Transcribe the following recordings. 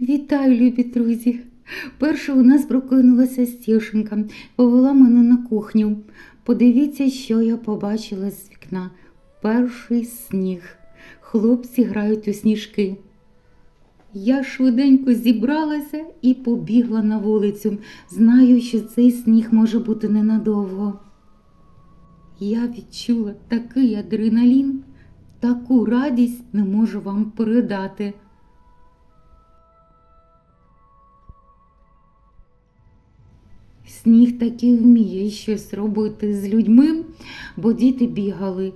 Вітаю, любі друзі! Перша у нас прокинулася Стішенька, повела мене на кухню. Подивіться, що я побачила з вікна. Перший сніг. Хлопці грають у сніжки. Я швиденько зібралася і побігла на вулицю. Знаю, що цей сніг може бути ненадовго. Я відчула такий адреналін, таку радість не можу вам передати. Сніг таки вміє щось робити з людьми, бо діти бігали,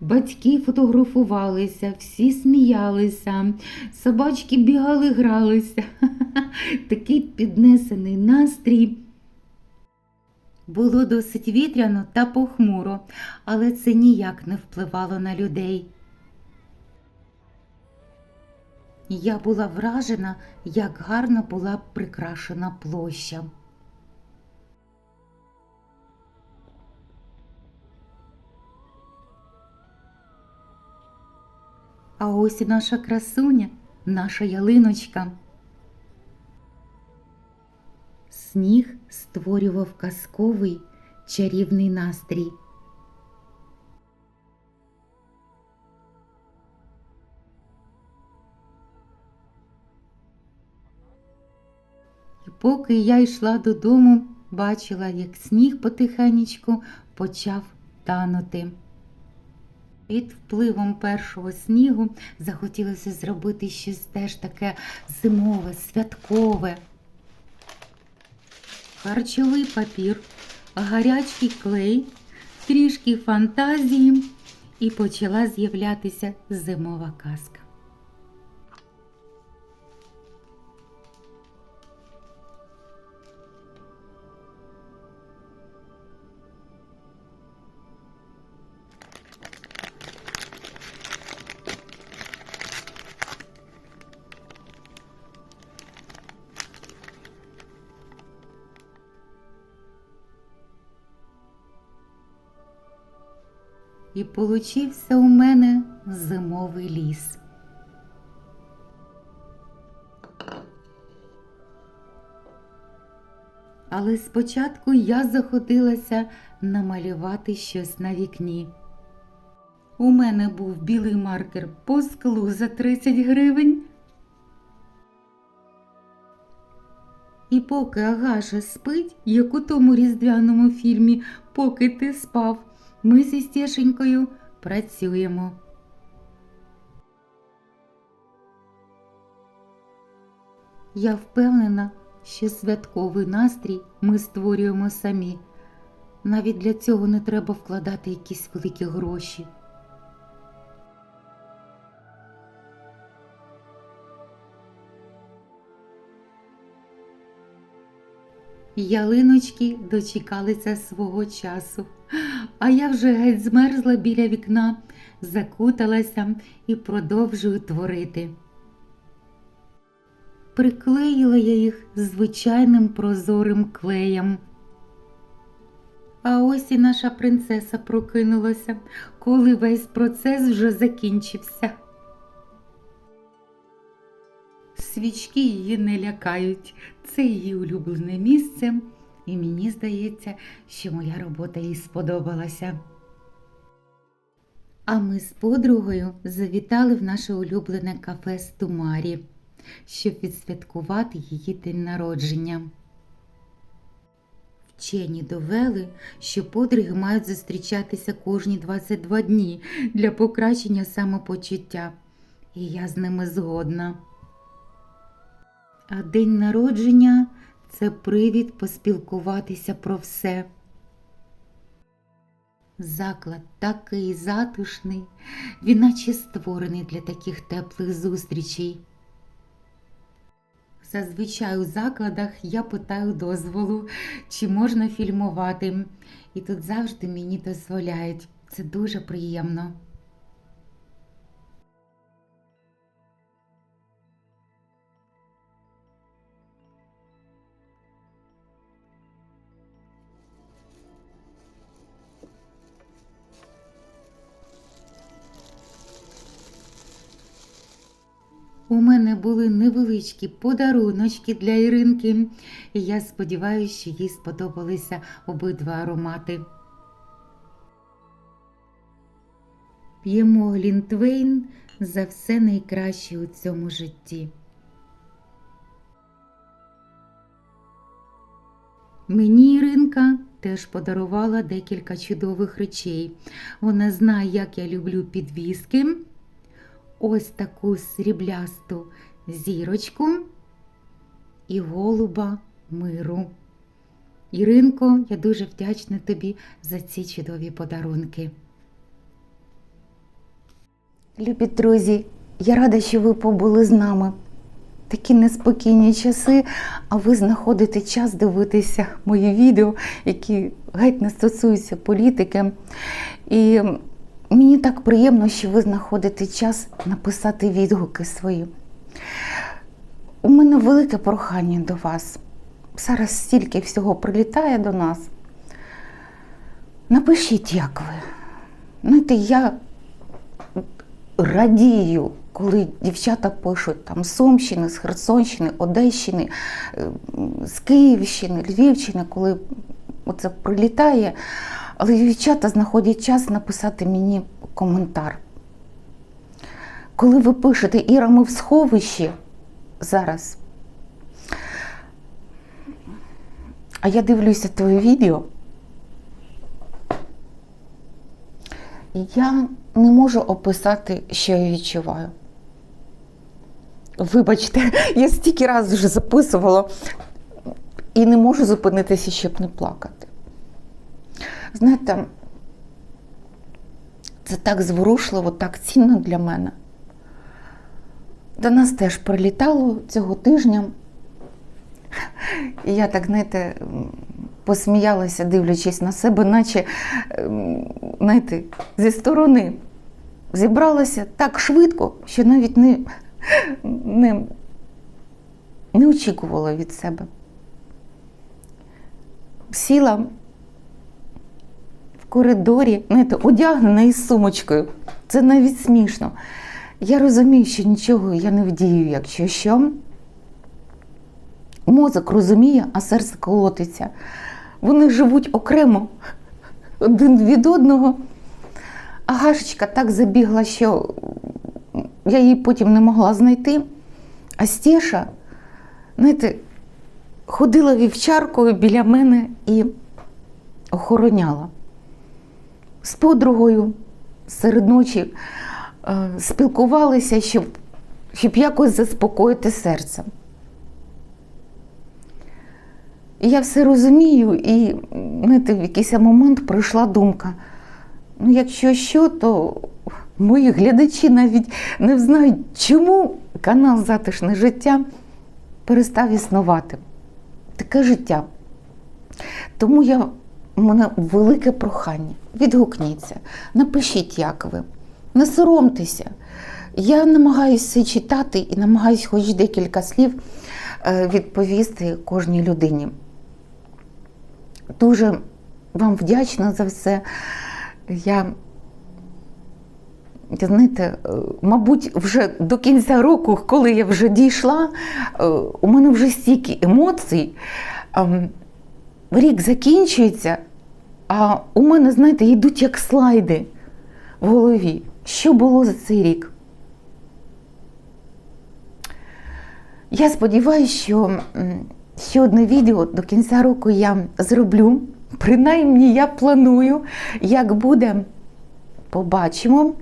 батьки фотографувалися, всі сміялися, собачки бігали, гралися. Такий піднесений настрій. Було досить вітряно та похмуро, але це ніяк не впливало на людей. Я була вражена, як гарно була прикрашена площа. А ось і наша красуня, наша ялиночка. Сніг створював казковий чарівний настрій. І поки я йшла додому, бачила, як сніг потихенечку почав танути. Під впливом першого снігу захотілося зробити щось теж таке зимове, святкове. Харчовий папір, гарячий клей, трішки фантазії, і почала з'являтися зимова казка. І получився у мене зимовий ліс. Але спочатку я заходилася намалювати щось на вікні. У мене був білий маркер по склу за 30 гривень. І поки Агаша спить, як у тому різдвяному фільмі, поки ти спав, ми зі Стєшенькою працюємо. Я впевнена, що святковий настрій ми створюємо самі. Навіть для цього не треба вкладати якісь великі гроші. Ялиночки дочекалися свого часу, а я вже геть змерзла біля вікна, закуталася і продовжую творити. Приклеїла я їх звичайним прозорим клеєм. А ось і наша принцеса прокинулася, коли весь процес вже закінчився. Свічки її не лякають, це її улюблене місце, і мені здається, що моя робота їй сподобалася. А ми з подругою завітали в наше улюблене кафе Стумарі, щоб відсвяткувати її день народження. Вчені довели, що подруги мають зустрічатися кожні 22 дні для покращення самопочуття, і я з ними згодна. А день народження це привід поспілкуватися про все. Заклад такий затишний, він наче створений для таких теплих зустрічей. Зазвичай у закладах я питаю дозволу, чи можна фільмувати, і тут завжди мені дозволяють. Це дуже приємно. У мене були невеличкі подаруночки для Іринки, і я сподіваюся, що їй сподобалися обидва аромати. П'ємо Глінтвейн за все найкраще у цьому житті. Мені Іринка теж подарувала декілька чудових речей. Вона знає, як я люблю підвіски. Ось таку сріблясту зірочку і голуба миру. Іринко, я дуже вдячна тобі за ці чудові подарунки. Любі друзі, я рада, що ви побули з нами. Такі неспокійні часи, а ви знаходите час дивитися мої відео, які геть не стосуються політики. І мені так приємно, що ви знаходите час написати відгуки свої. У мене велике прохання до вас. Зараз стільки всього прилітає до нас. Напишіть, як ви. Знаєте, я радію, коли дівчата пишуть там з Сумщини, з Херсонщини, Одещини, е, з Київщини, Львівщини, коли оце прилітає. Але дівчата знаходять час написати мені коментар. Коли ви пишете Іра, ми в сховищі зараз. А я дивлюся твоє відео. Я не можу описати, що я відчуваю. Вибачте, я стільки разів вже записувала і не можу зупинитися, щоб не плакати. Знаєте, це так зворушливо, так цінно для мене. До нас теж прилітало цього тижня. І я так, знаєте, посміялася, дивлячись на себе, наче, ем, знаєте, зі сторони зібралася так швидко, що навіть не, не, не очікувала від себе. Сіла коридорі, знаєте, одягнена із сумочкою. Це навіть смішно. Я розумію, що нічого я не вдію, якщо що. Мозок розуміє, а серце колотиться. Вони живуть окремо один від одного. А Гашечка так забігла, що я її потім не могла знайти. А Стеша, знаєте, ходила вівчаркою біля мене і охороняла. З подругою серед ночі е, спілкувалися, щоб, щоб якось заспокоїти серце. І я все розумію, і знаєте, в якийсь момент прийшла думка: ну, якщо що, то мої глядачі навіть не знають, чому канал Затишне життя перестав існувати. Таке життя. Тому я, у мене велике прохання. Відгукніться, напишіть, як ви, не соромтеся. Я намагаюся читати і намагаюся хоч декілька слів е, відповісти кожній людині. Дуже вам вдячна за все. Я, знаєте, е, мабуть, вже до кінця року, коли я вже дійшла, е, у мене вже стільки емоцій. Ем, рік закінчується, а у мене, знаєте, йдуть як слайди в голові. Що було за цей рік? Я сподіваюся, що ще одне відео до кінця року я зроблю. Принаймні я планую, як буде, побачимо.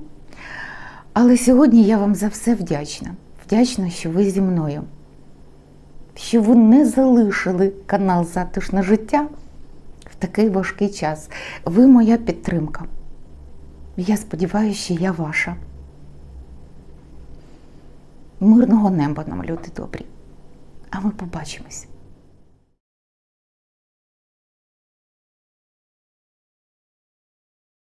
Але сьогодні я вам за все вдячна. Вдячна, що ви зі мною, що ви не залишили канал Затишне життя такий важкий час. Ви моя підтримка. Я сподіваюся, що я ваша. Мирного неба нам, люди добрі. А ми побачимось.